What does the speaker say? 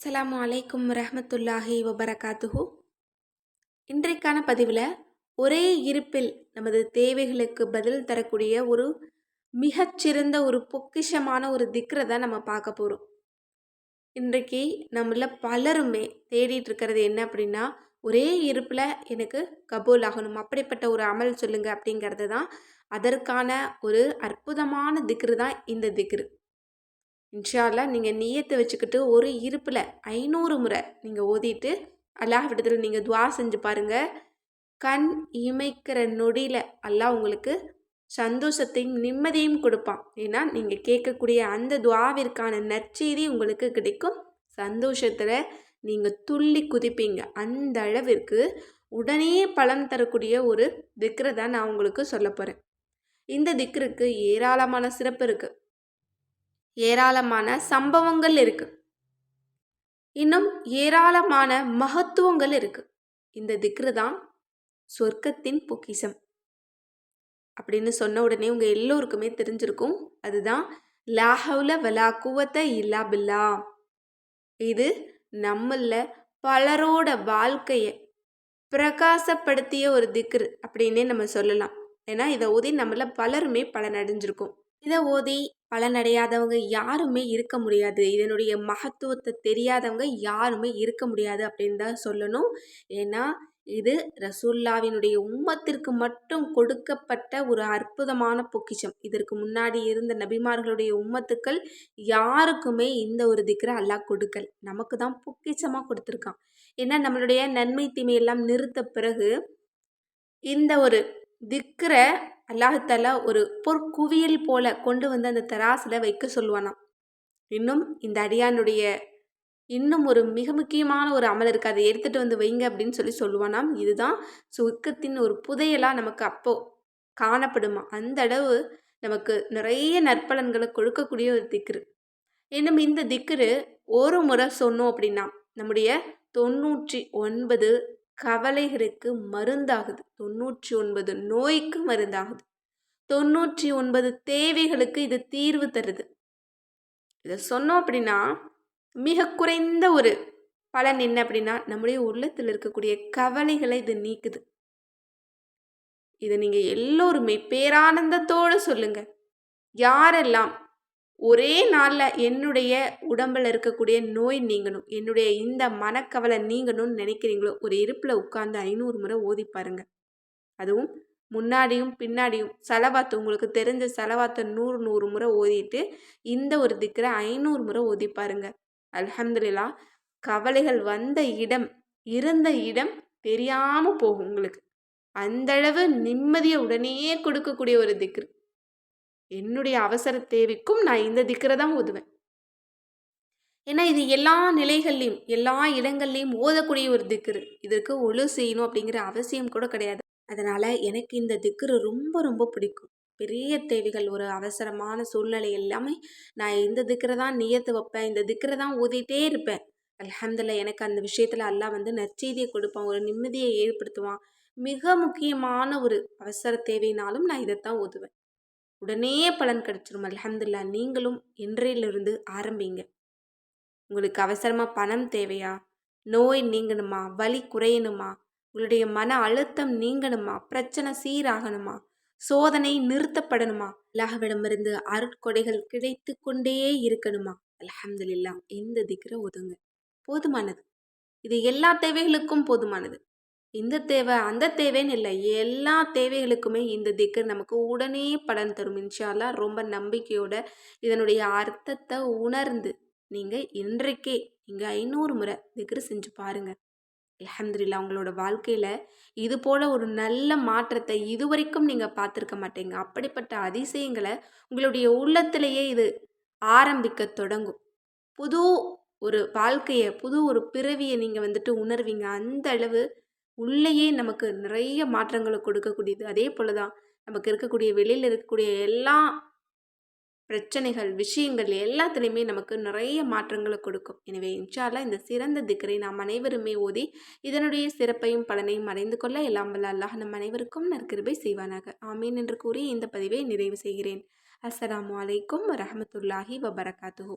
அஸ்ஸலாமு அலைக்கும் ரஹமத்துல்லாஹி வபரகாத்துஹு. இன்றைக்கான பதிவில் ஒரே இருப்பில் நமது தேவைகளுக்கு பதில் தரக்கூடிய ஒரு மிகச்சிறந்த ஒரு பொக்கிஷமான ஒரு திக்ரை தான் நம்ம பார்க்க போகிறோம் இன்றைக்கு நம்மள பலருமே தேடிட்டு இருக்கிறது என்ன அப்படின்னா ஒரே இருப்பில் எனக்கு கபூல் ஆகணும் அப்படிப்பட்ட ஒரு அமல் சொல்லுங்கள் அப்படிங்கிறது தான். அதற்கான ஒரு அற்புதமான திக்ரு தான் இந்த திக்ரு. இன்ஷால்லா நீங்கள் நீயத்தை வச்சுக்கிட்டு ஒரு இருப்பில் ஐநூறு முறை நீங்கள் ஓதிட்டு அல்லாஹ் விடத்தில் நீங்கள் துவா செஞ்சு பாருங்கள் கண் இமைக்கிற நொடியில் அல்லாஹ் உங்களுக்கு சந்தோஷத்தையும் நிம்மதியும் கொடுப்பான். ஏன்னா நீங்கள் கேட்கக்கூடிய அந்த துவாவிற்கான நற்செய்தி உங்களுக்கு கிடைக்கும். சந்தோஷத்தில் நீங்கள் துள்ளி குதிப்பீங்க. அந்த அளவிற்கு உடனே பலன் தரக்கூடிய ஒரு திக்ரை தான் நான் உங்களுக்கு சொல்ல போகிறேன் இந்த திக்ருக்கு ஏராளமான சிறப்பு இருக்குது ஏராளமான சம்பவங்கள் இருக்கு. இன்னும் ஏராளமான மகத்துவங்கள் இருக்கு. இந்த திக்ரு தான் சொர்க்கத்தின் பொக்கிசம் அப்படின்னு சொன்ன உடனே உங்கள் எல்லோருக்குமே தெரிஞ்சிருக்கும். அதுதான் லாஹவுல வலா குவத்த இல்லா பில்லா. இது நம்மள பலரோட வாழ்க்கையை பிரகாசப்படுத்திய ஒரு திக்ரு அப்படின்னே நம்ம சொல்லலாம். ஏன்னா இதை ஓதி நம்மள பலருமே பலனடைஞ்சிருக்கும். இதை ஓதி பலனடையாதவங்க யாருமே இருக்க முடியாது. இதனுடைய மகத்துவத்தை தெரியாதவங்க யாருமே இருக்க முடியாது அப்படின்னு தான் சொல்லணும். ஏன்னா இது ரசூல்லாவினுடைய உம்மத்திற்கு மட்டும் கொடுக்கப்பட்ட ஒரு அற்புதமான பொக்கிஷம். இதற்கு முன்னாடி இருந்த நபிமார்களுடைய உம்மத்துக்கள் யாருக்குமே இந்த ஒரு திக்கரை அல்லாஹ் கொடுக்கல். நமக்கு தான் பொக்கிஷமாக கொடுத்துருக்கான். ஏன்னா நம்மளுடைய நன்மை தீமையெல்லாம் நிறுத்த பிறகு இந்த ஒரு திக்கரை அல்லாஹாலா ஒரு பொற்குவியல் போல கொண்டு வந்து அந்த தராசில் வைக்க சொல்லுவானாம். இன்னும் இந்த அடியானுடைய இன்னும் ஒரு மிக முக்கியமான ஒரு அமல் இருக்குது அதை எடுத்துகிட்டு வந்து வைங்க அப்படின்னு சொல்லி சொல்லுவானாம். இதுதான் சுக்கத்தின் ஒரு புதையலாக நமக்கு அப்போது காணப்படுமா? அந்த அளவு நமக்கு நிறைய நற்பலன்களை கொடுக்கக்கூடிய ஒரு திக்ரு. இன்னும் இந்த திக்ரு ஒரு முறை சொன்னோம் அப்படின்னா நம்முடைய தொண்ணூற்றி ஒன்பது கவலைகளுக்கு மருந்தாகுது. தொண்ணூற்றி ஒன்பது நோய்க்கு மருந்தாகுது. தொண்ணூற்றி ஒன்பது தேவைகளுக்கு இது தீர்வு தருது. இதை சொன்னோம் அப்படின்னா மிக குறைந்த ஒரு பலன் என்ன அப்படின்னா நம்முடைய உள்ளத்தில் இருக்கக்கூடிய கவலைகளை இது நீக்குது. இதை நீங்கள் எல்லோருமே பேரானந்தத்தோடு சொல்லுங்க. யாரெல்லாம் ஒரே நாளில் என்னுடைய உடம்பில் இருக்கக்கூடிய நோய் நீங்கணும். என்னுடைய இந்த மனக்கவலை நீங்கணும்னு நினைக்கிறீங்களோ ஒரு இருப்பில் உட்காந்து ஐநூறு முறை ஓதி பாருங்க. அதுவும் முன்னாடியும் பின்னாடியும் செலவாத்து உங்களுக்கு தெரிஞ்ச செலவாத்தை நூறு நூறு முறை ஓதிட்டு இந்த ஒரு திக்கரை ஐநூறு முறை ஓதி பாருங்க. அலமதுல்லா கவலைகள் வந்த இடம் இருந்த இடம் தெரியாமல் போகும் உங்களுக்கு. அந்தளவு நிம்மதியை உடனே கொடுக்கக்கூடிய ஒரு திக்ரு என்னுடைய அவசர தேவைக்கும் நான் இந்த திக்கரை தான் ஓதுவேன் ஏன்னா இது எல்லா நிலைகள்லையும் எல்லா இடங்கள்லையும் ஓதக்கூடிய ஒரு திக்ரு இதற்கு ஒழு செய்யணும் அப்படிங்கிற அவசியம் கூட கிடையாது. அதனால் எனக்கு இந்த திக்ரு ரொம்ப ரொம்ப பிடிக்கும். பெரிய தேவைகள் ஒரு அவசரமான சூழ்நிலை எல்லாமே நான் இந்த திக்கரை தான் நியத்து வைப்பேன் இந்த திக்கரை தான் ஓதிட்டே இருப்பேன். அலமதுல்ல எனக்கு அந்த விஷயத்தில் எல்லாம் வந்து நற்செய்தியை கொடுப்பான் ஒரு நிம்மதியை ஏற்படுத்துவான். மிக முக்கியமான ஒரு அவசர தேவைனாலும் நான் இதைத்தான் ஓதுவேன் உடனே பலன் கிடைச்சிரும். அலமதுல்லா நீங்களும் இன்றையிலிருந்து ஆரம்பிங்க. உங்களுக்கு அவசரமாக பணம் தேவையா? நோய் நீங்கணுமா? வலி குறையணுமா? உங்களுடைய மன அழுத்தம் நீங்கணுமா? பிரச்சனை சீராகணுமா? சோதனை நிறுத்தப்படணுமா? அல்லாஹ்விடமிருந்து அருட்கொடைகள் கிடைத்து கொண்டே இருக்கணுமா? அலமதுல்லா இந்த திக்கிற ஒதுங்க. போதுமானது. இது எல்லா தேவைகளுக்கும் போதுமானது. இந்த தேவை அந்த தேவைன்னு இல்லை. எல்லா தேவைகளுக்குமே இந்த திக்கர் நமக்கு உடனே பலன் தரும். இன்ஷால்லா ரொம்ப நம்பிக்கையோட இதனுடைய அர்த்தத்தை உணர்ந்து நீங்கள் இன்றைக்கே நீங்கள் ஐநூறு முறை திக்ரு செஞ்சு பாருங்கள் அலமதுல்லா உங்களோட வாழ்க்கையில் இது போல் ஒரு நல்ல மாற்றத்தை இதுவரைக்கும் நீங்கள் பார்த்துருக்க மாட்டீங்க. அப்படிப்பட்ட அதிசயங்களை உங்களுடைய உள்ளத்திலேயே இது ஆரம்பிக்க தொடங்கும். புது ஒரு வாழ்க்கையை புது ஒரு பிறவியை நீங்கள் வந்துட்டு உணர்வீங்க. அந்த அளவு உள்ளேயே நமக்கு நிறைய மாற்றங்களை கொடுக்கக்கூடியது. அதே போல் தான் நமக்கு இருக்கக்கூடிய வெளியில் இருக்கக்கூடிய எல்லா பிரச்சனைகள் விஷயங்கள் எல்லாத்துலேயுமே நமக்கு நிறைய மாற்றங்களை கொடுக்கும். எனவே இன்ஷால்லா இந்த சிறந்த திக்கரை நாம் அனைவருமே ஓதி இதனுடைய சிறப்பையும் பலனையும் அடைந்து கொள்ள எல்லாம் வல்ல அல்லாஹ் நம் அனைவருக்கும் நற்கிருபை செய்வானாக. ஆமீன் என்று கூறி இந்த பதிவை நிறைவு செய்கிறேன். அஸ்ஸலாமு அலைக்கும் வரமத்துல்லாஹி வபரகாத்துஹூ.